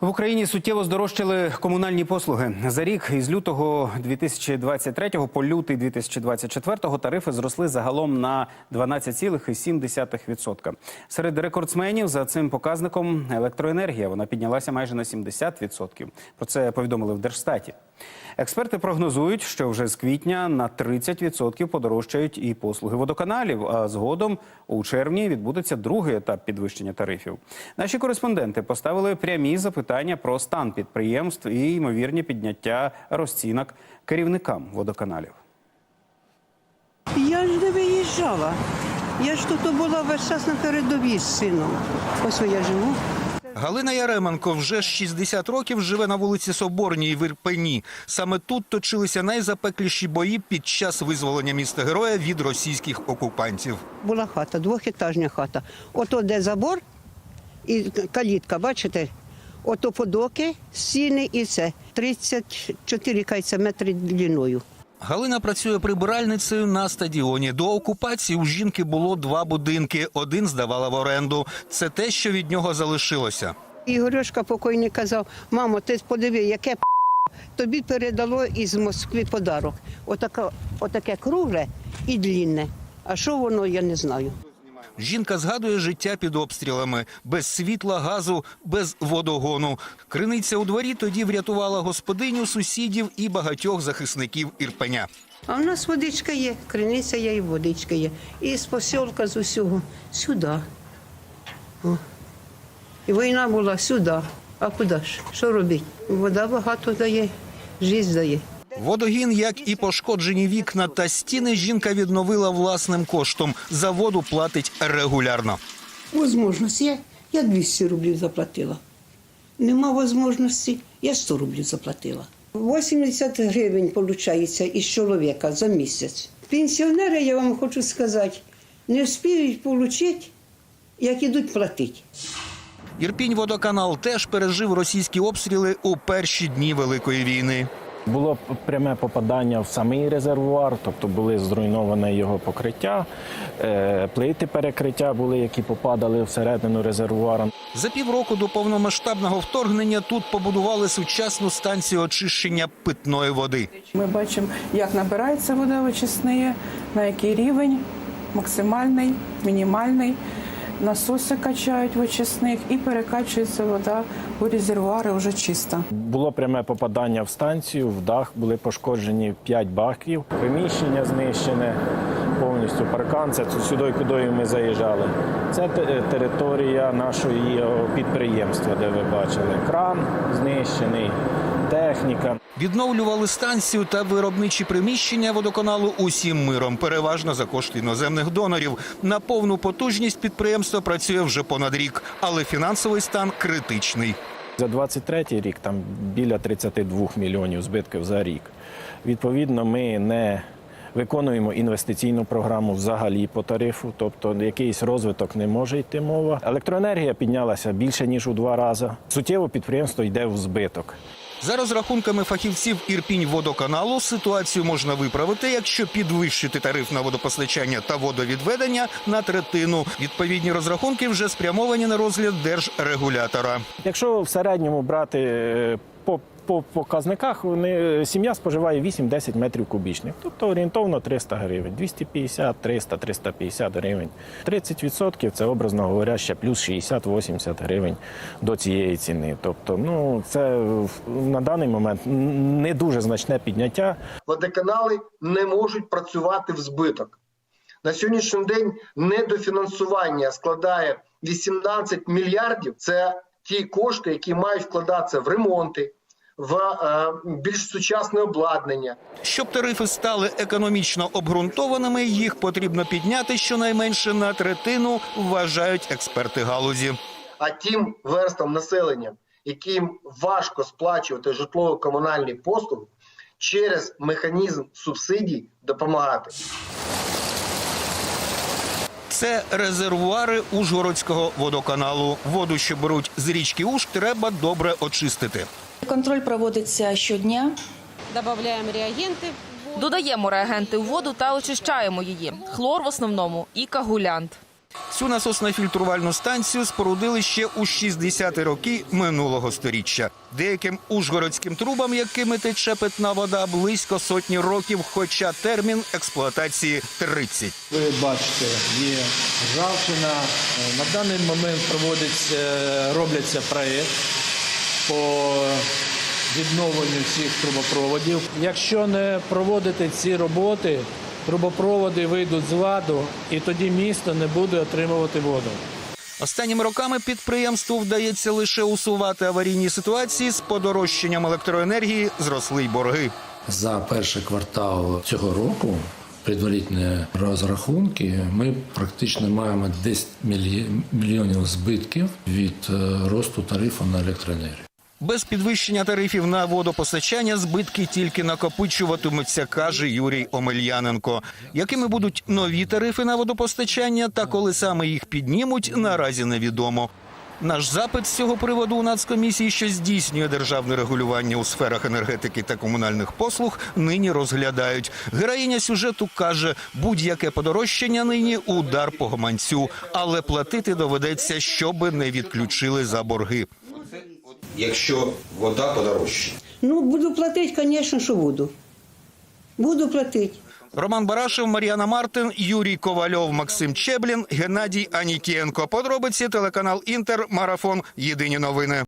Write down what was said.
В Україні суттєво здорожчали комунальні послуги. За рік із лютого 2023 по лютий 2024 тарифи зросли загалом на 12,7%. Серед рекордсменів за цим показником електроенергія. Вона піднялася майже на 70%. Про це повідомили в Держстаті. Експерти прогнозують, що вже з квітня на 30% подорожчають і послуги водоканалів. А згодом у червні відбудеться другий етап підвищення тарифів. Наші кореспонденти поставили прямі запитання про стан підприємств і ймовірні підняття розцінок керівникам водоканалів. Я ж не виїжджала. Я ж тут була весь час на передовій з сином. Ось я живу. Галина Яременко вже 60 років живе на вулиці Соборній в Ірпені. Саме тут точилися найзапекліші бої під час визволення міста героя від російських окупантів. Була хата, двохетажня хата. Ото де забор і калітка, бачите? Ото подоки, стіни і це. 34 кайця метри длиною. Галина працює прибиральницею на стадіоні. До окупації у жінки було два будинки. Один здавала в оренду. Це те, що від нього залишилося. Ігорюшка покойний казав, мамо, ти подиви, яке п***, тобі передало із Москви подарок. Отака, отаке кругле і длінне. А що воно, я не знаю. Жінка згадує життя під обстрілами без світла, газу, без водогону. Криниця у дворі тоді врятувала господиню, сусідів і багатьох захисників Ірпеня. А в нас водичка є, криниця є і водичка є. І з посілка з усього сюди. О. І війна була сюди. А куди ж? Що робити? Вода багато дає, життя дає. Водогін, як і пошкоджені вікна та стіни, жінка відновила власним коштом. За воду платить регулярно. Можливість є. Я 200 рублів заплатила. Нема можливості, я 100 рублів заплатила. 80 гривень виходить із чоловіка за місяць. Пенсіонери, я вам хочу сказати, не встигають отримати, як ідуть платити. Ірпінь водоканал теж пережив російські обстріли у перші дні Великої війни. Було пряме попадання в самий резервуар, тобто були зруйноване його покриття, е, плити перекриття були, які попадали всередину резервуара. За півроку до повномасштабного вторгнення тут побудували сучасну станцію очищення питної води. Ми бачимо, як набирається вода очисної, на який рівень максимальний, мінімальний. Насоси качають в очисних і перекачується вода у резервуари вже чиста. Було пряме попадання в станцію, в дах були пошкоджені 5 баків, приміщення знищене, повністю паркан. Це сюди, куди ми заїжджали. Це територія нашого підприємства, де ви бачили. Кран знищений, техніка. Відновлювали станцію та виробничі приміщення водоканалу усім миром, переважно за кошти іноземних донорів. На повну потужність підприємство працює вже понад рік, але фінансовий стан критичний. За 23 рік там біля 32 мільйонів збитків за рік. Відповідно, ми не виконуємо інвестиційну програму взагалі по тарифу, тобто якийсь розвиток не може йти мова. Електроенергія піднялася більше ніж у два рази. Суттєво підприємство йде в збиток. За розрахунками фахівців Ірпінь водоканалу, ситуацію можна виправити, якщо підвищити тариф на водопостачання та водовідведення на третину. Відповідні розрахунки вже спрямовані на розгляд держрегулятора. Якщо в середньому брати е, по, по показниках, вони, сім'я споживає 8-10 метрів кубічних, тобто орієнтовно 300 гривень, 250, 300, 350 гривень. 30% це, образно говоря, ще плюс 60-80 гривень до цієї ціни. Тобто, ну це на даний момент не дуже значне підняття. водоканали не можуть працювати в збиток. На сьогоднішній день недофінансування складає 18 мільярдів. Це ті кошти, які мають вкладатися в ремонти, в е, більш сучасне обладнання. Щоб тарифи стали економічно обґрунтованими, їх потрібно підняти щонайменше на третину, вважають експерти галузі. А тим верствам населення, яким важко сплачувати житлово-комунальні послуги, через механізм субсидій допомагати. Це резервуари Ужгородського водоканалу. Воду, що беруть з річки Уж, треба добре очистити. Контроль проводиться щодня. Добавляємо реагенти. Додаємо реагенти в воду та очищаємо її. Хлор в основному і кагулянт. Цю насосно-фільтрувальну станцію спорудили ще у 60-ті роки минулого сторіччя. Деяким ужгородським трубам, якими тече питна вода, близько сотні років, хоча термін експлуатації 30. Ви бачите, є ржавчина. Е, На даний момент проводиться, робляться проєкт по відновленню цих трубопроводів. Якщо не проводити ці роботи, трубопроводи вийдуть з ладу, і тоді місто не буде отримувати воду. Останніми роками підприємству вдається лише усувати аварійні ситуації з подорожчанням електроенергії, зросли й борги. За перший квартал цього року предварительні розрахунки ми практично маємо 10 мільйонів збитків від е, росту тарифу на електроенергію. Без підвищення тарифів на водопостачання збитки тільки накопичуватимуться, каже Юрій Омельяненко. Якими будуть нові тарифи на водопостачання та коли саме їх піднімуть, наразі невідомо. Наш запит з цього приводу у Нацкомісії, що здійснює державне регулювання у сферах енергетики та комунальних послуг, нині розглядають. Героїня сюжету каже, будь-яке подорожчання нині удар по гаманцю, але платити доведеться, щоби не відключили за борги. Якщо вода подорожчає. Ну, буду платити, звісно, що буду. Буду платити. Роман Барашев, Мар'яна Мартин, Юрій Ковальов, Максим Чеблін, Геннадій Анікієнко. Подробиці телеканал Інтер, Марафон. Єдині новини.